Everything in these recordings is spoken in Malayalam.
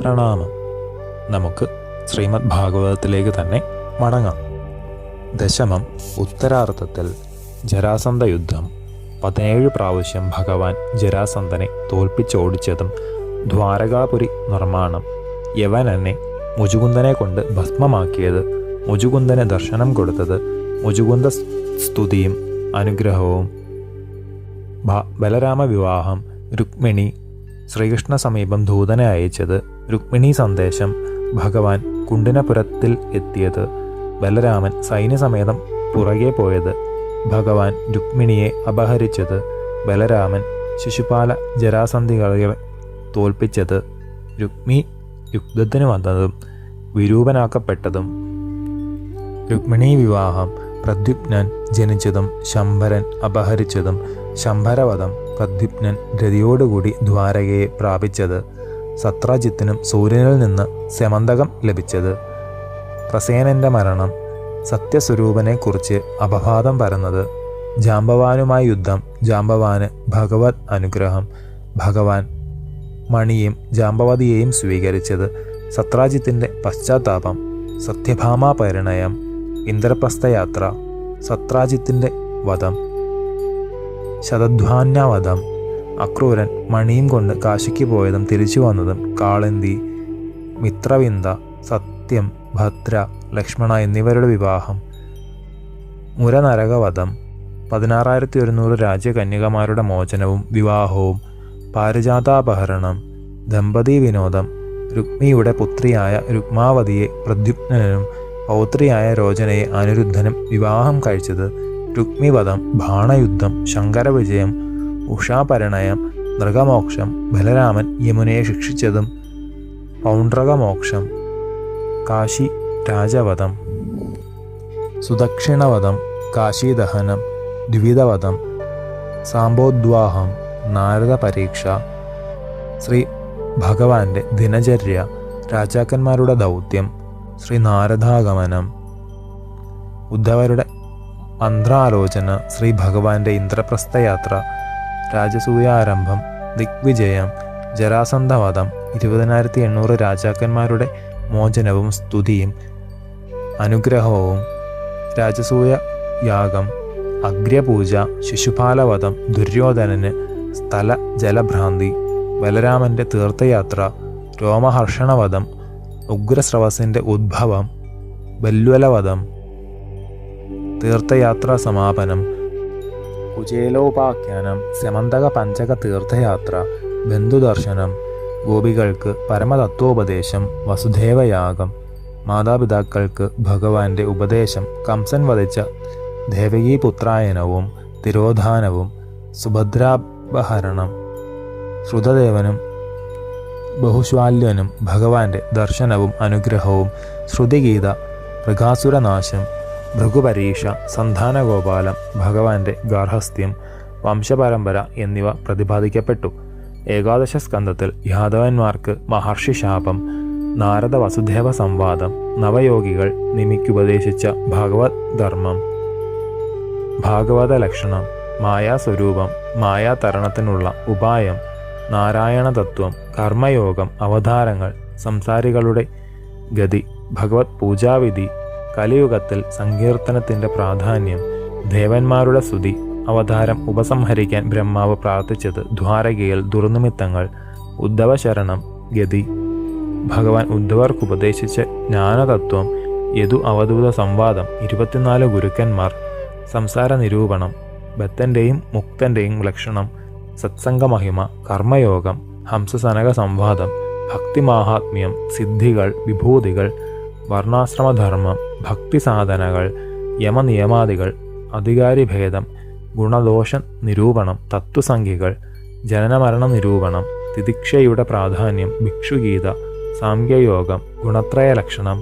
പ്രണാമം. നമുക്ക് ശ്രീമദ് ഭാഗവതത്തിലേക്ക് തന്നെ മടങ്ങാം. ദശമം ഉത്തരാർത്ഥത്തിൽ ജരാസന്ധ യുദ്ധം പതിനേഴ് പ്രാവശ്യം ഭഗവാൻ ജരാസന്ധനെ തോൽപ്പിച്ചോടിച്ചതും ദ്വാരകാപുരി നിർമ്മാണം. യവനനെ മുജുകുന്ദനെ കൊണ്ട് ഭസ്മമാക്കിയത് മുജുകുന്ദന് ദർശനം കൊടുത്തത് മുജുകുന്ദ സ്തുതിയും അനുഗ്രഹവും. ബലരാമ വിവാഹം രുക്മിണി ശ്രീകൃഷ്ണ സമീപം ദൂതനെ അയച്ചത് രുക്മിണി സന്ദേശം ഭഗവാൻ കുണ്ടിനപുരത്തിൽ എത്തിയത് ബലരാമൻ സൈന്യസമേതം പുറകെ പോയത്. ഭഗവാൻ രുക്മിണിയെ അപഹരിച്ചത് ബലരാമൻ ശിശുപാല ജരാസന്ധികളെ തോൽപ്പിച്ചത് രുക്മി യുദ്ധത്തിന് വന്നതും വിരൂപനാക്കപ്പെട്ടതും. രുക്മിണി വിവാഹം പ്രദ്യുപ്നൻ ജനിച്ചതും ശംഭരൻ അപഹരിച്ചതും ശംഭരവധം പ്രദ്യുപ്നൻ രതിയോടുകൂടി ദ്വാരകയെ പ്രാപിച്ചത്. സത്രാജിത്തിനും സൂര്യനിൽ നിന്ന് സെമന്തകം ലഭിച്ചത്. പ്രസേനന്റെ മരണം സത്യസ്വരൂപനെക്കുറിച്ച് അപവാദം പരന്നത്. ജാമ്പവാനുമായി യുദ്ധം ജാമ്പവാന് ഭഗവത് അനുഗ്രഹം ഭഗവാൻ മണിയും ജാമ്പവതിയെയും സ്വീകരിച്ചത് സത്രാജിത്തിന്റെ പശ്ചാത്താപം സത്യഭാമാ പരിണയം ഇന്ദ്രപ്രസ്ഥയാത്ര സത്രാജിത്തിന്റെ വധം ശതധ്വാന്യവധം അക്രൂരൻ മണിയും കൊണ്ട് കാശിക്ക് പോയതും തിരിച്ചു വന്നതും കാളന്തി മിത്രവിന്ദ സത്യം ഭദ്ര ലക്ഷ്മണ എന്നിവരുടെ വിവാഹം. മുരനരകവധം. പതിനാറായിരത്തി ഒരുന്നൂറ് രാജ്യകന്യകമാരുടെ മോചനവും വിവാഹവും. പാരിജാതാപഹരണം. ദമ്പതി വിനോദം. രുക്മിയുടെ പുത്രിയായ രുക്മാവതിയെ പ്രദ്യുപ്നനും പൗത്രിയായ രോചനയെ അനിരുദ്ധനും വിവാഹം കഴിച്ചത് രുക്മിവധം ബാണയുദ്ധം ശങ്കരവിജയം ഉഷാപരിണയം നൃഗമോക്ഷം ബലരാമൻ യമുനയെ ശിക്ഷിച്ചതും പൗണ്ഡ്രകമോക്ഷം കാശി രാജവധം സുദക്ഷിണവധം കാശീദഹനം ദ്വിധവധം സാമ്പോദ്വാഹം നാരദ പരീക്ഷ ശ്രീ ഭഗവാന്റെ ദിനചര്യ രാജാക്കന്മാരുടെ ദൗത്യം ശ്രീ നാരദാഗമനം ഉദ്ധവരുടെ മന്ത്രാലോചന ശ്രീ ഭഗവാന്റെ ഇന്ദ്രപ്രസ്ഥയാത്ര രാജസൂയാരംഭം ദിഗ്വിജയം ജരാസന്ധവധം ഇരുപതിനായിരത്തി എണ്ണൂറ് രാജാക്കന്മാരുടെ മോചനവും സ്തുതിയും അനുഗ്രഹവും രാജസൂയ യാഗം അഗ്രപൂജ ശിശുപാലവധം ദുര്യോധനന് സ്ഥല ജലഭ്രാന്തി ബലരാമന്റെ തീർത്ഥയാത്ര രോമഹർഷണവധം ഉഗ്രസ്രവസിന്റെ ഉദ്ഭവം ബല്വലവധം തീർത്ഥയാത്രാ സമാപനം കുചേലോപാഖ്യാനം സമന്തക പഞ്ചക തീർത്ഥയാത്ര ബന്ധുദർശനം ഗോപികൾക്ക് പരമതത്വോപദേശം വസുദേവയാഗം മാതാപിതാക്കൾക്ക് ഭഗവാന്റെ ഉപദേശം കംസൻ വധിച്ച ദേവകീപുത്രായനവും തിരോധാനവും സുഭദ്രാപഹരണം ശ്രുതദേവനും ബഹുശ്വാല്യനും ഭഗവാന്റെ ദർശനവും അനുഗ്രഹവും ശ്രുതിഗീത മൃഗാസുരനാശം ഭൃഗുപരീക്ഷ സന്താനഗോപാലം ഭഗവാന്റെ ഗാർഹസ്ഥ്യം വംശപരമ്പര എന്നിവ പ്രതിപാദിക്കപ്പെട്ടു. ഏകാദശ സ്കന്ധത്തിൽ യാദവന്മാർക്ക് മഹർഷി ശാപം നാരദ വസുദേവ സംവാദം നവയോഗികൾ നിമിക്കുപദേശിച്ച ഭഗവത് ധർമ്മം ഭാഗവത ലക്ഷണം മായാസ്വരൂപം മായാതരണത്തിനുള്ള ഉപായം നാരായണ തത്വം കർമ്മയോഗം അവതാരങ്ങൾ സംസാരികളുടെ ഗതി ഭഗവത് പൂജാവിധി കലിയുഗത്തിൽ സങ്കീർത്തനത്തിന്റെ പ്രാധാന്യം ദേവന്മാരുടെ സ്തുതി അവതാരം ഉപസംഹരിക്കാൻ ബ്രഹ്മാവ് പ്രാർത്ഥിച്ചത് ദ്വാരകയിൽ ദുർനിമിത്തങ്ങൾ ഉദ്ധവശരണം ഗതി. ഭഗവാൻ ഉദ്ധവർക്ക് ഉപദേശിച്ച ജ്ഞാനതത്വം യദു അവധൂത സംവാദം ഇരുപത്തിനാല് ഗുരുക്കന്മാർ സംസാര നിരൂപണം ബത്തന്റെയും മുക്തന്റെയും ലക്ഷണം സത്സംഗമഹിമ കർമ്മയോഗം ഹംസസനക സംവാദം ഭക്തിമാഹാത്മ്യം സിദ്ധികൾ വിഭൂതികൾ വർണാശ്രമധർമ്മം ഭക്തിസാധനകൾ യമനിയമാദികൾ അധികാരിഭേദം ഗുണദോഷ നിരൂപണം തത്വസംഖ്യകൾ ജനനമരണ നിരൂപണം തിദിക്ഷയുടെ പ്രാധാന്യം ഭിക്ഷുഗീത സാംഖ്യയോഗം ഗുണത്രയലക്ഷണം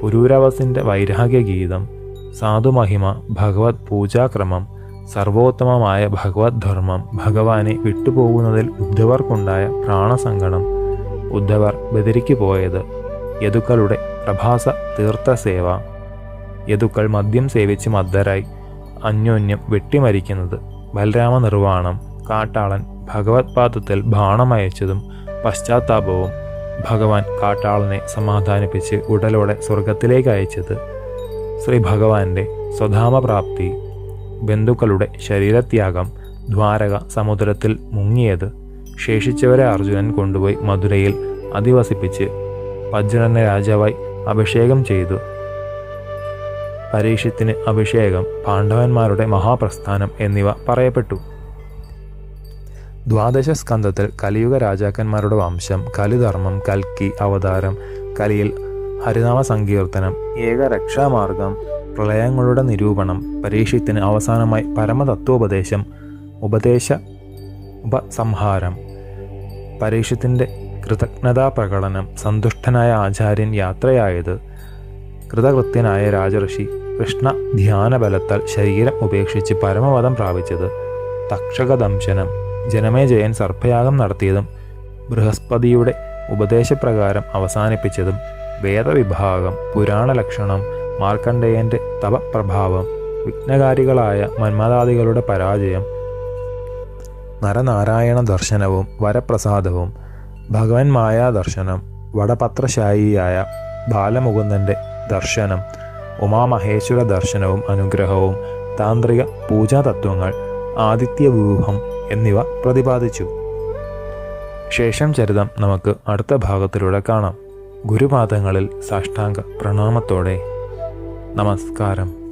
പുരൂരവസിന്റെ വൈരാഗ്യഗീതം സാധുമഹിമ ഭഗവത് പൂജാക്രമം സർവോത്തമമായ ഭഗവത് ധർമ്മം ഭഗവാനെ വിട്ടുപോകുന്നതിൽ ഉദ്ധവർക്കുണ്ടായ പ്രാണസങ്കടം ഉദ്ധവർ ബദരിക്ക് പോയത് യദുക്കളുടെ പ്രഭാസ തീർത്ഥ സേവ. യദുക്കൾ മദ്യം സേവിച്ച് മദ്ദരായി അന്യോന്യം വെട്ടിമരിക്കുന്നത് ബലരാമ നിർവാണം കാട്ടാളൻ ഭഗവത്പാദത്തിൽ ബാണമയച്ചതും പശ്ചാത്താപവും ഭഗവാൻ കാട്ടാളനെ സമാധാനിപ്പിച്ച് ഉടലോടെ സ്വർഗത്തിലേക്ക് അയച്ചത് ശ്രീ ഭഗവാന്റെ സ്വധാമപ്രാപ്തി ബന്ധുക്കളുടെ ശരീരത്യാഗം ദ്വാരക സമുദ്രത്തിൽ മുങ്ങിയത് ശേഷിച്ചവരെ അർജുനൻ കൊണ്ടുപോയി മധുരയിൽ അധിവസിപ്പിച്ച് വജ്രനെ രാജാവായി അഭിഷേകം ചെയ്തു. പരീക്ഷത്തിന് അഭിഷേകം പാണ്ഡവന്മാരുടെ മഹാപ്രസ്ഥാനം എന്നിവ പറയപ്പെട്ടു. ദ്വാദശ സ്കന്ധത്തിൽ കലിയുഗ രാജാക്കന്മാരുടെ വംശം കലിധർമ്മം കൽക്കി അവതാരം കലിയിൽ ഹരിനാമ സങ്കീർത്തനം ഏകരക്ഷാമാർഗം പ്രളയങ്ങളുടെ നിരൂപണം പരീക്ഷത്തിന് അവസാനമായി പരമതത്വോപദേശം ഉപദേശ ഉപസംഹാരം പരീക്ഷത്തിന്റെ കൃതജ്ഞതാ പ്രകടനം സന്തുഷ്ടനായ ആചാര്യൻ യാത്രയായത് കൃതകൃത്യനായ രാജഋഷി കൃഷ്ണ ധ്യാനബലത്താൽ ശരീരം ഉപേക്ഷിച്ച് പരമപദം പ്രാപിച്ചത് തക്ഷകദംശനം ജനമേജയൻ സർപ്പയാഗം നടത്തിയതും ബൃഹസ്പതിയുടെ ഉപദേശപ്രകാരം അവസാനിപ്പിച്ചതും വേദവിഭാഗം പുരാണലക്ഷണം മാർക്കണ്ഡേയന്റെ തപപ്രഭാവം വിഘ്നകാരികളായ മന്മദാദികളുടെ പരാജയം നരനാരായണ ദർശനവും വരപ്രസാദവും ഭഗവൻ മായാ ദർശനം വടപത്രശായിയായ ബാലമുകുന്ദന്റെ ദർശനം ഉമാമഹേശ്വര ദർശനവും അനുഗ്രഹവും താന്ത്രിക പൂജാതത്വങ്ങൾ ആദിത്യവ്യൂഹം എന്നിവ പ്രതിപാദിച്ചു. ശേഷം ചരിതം നമുക്ക് അടുത്ത ഭാഗത്തിലൂടെ കാണാം. ഗുരുപാദങ്ങളിൽ സാഷ്ടാംഗ പ്രണാമത്തോടെ. നമസ്കാരം.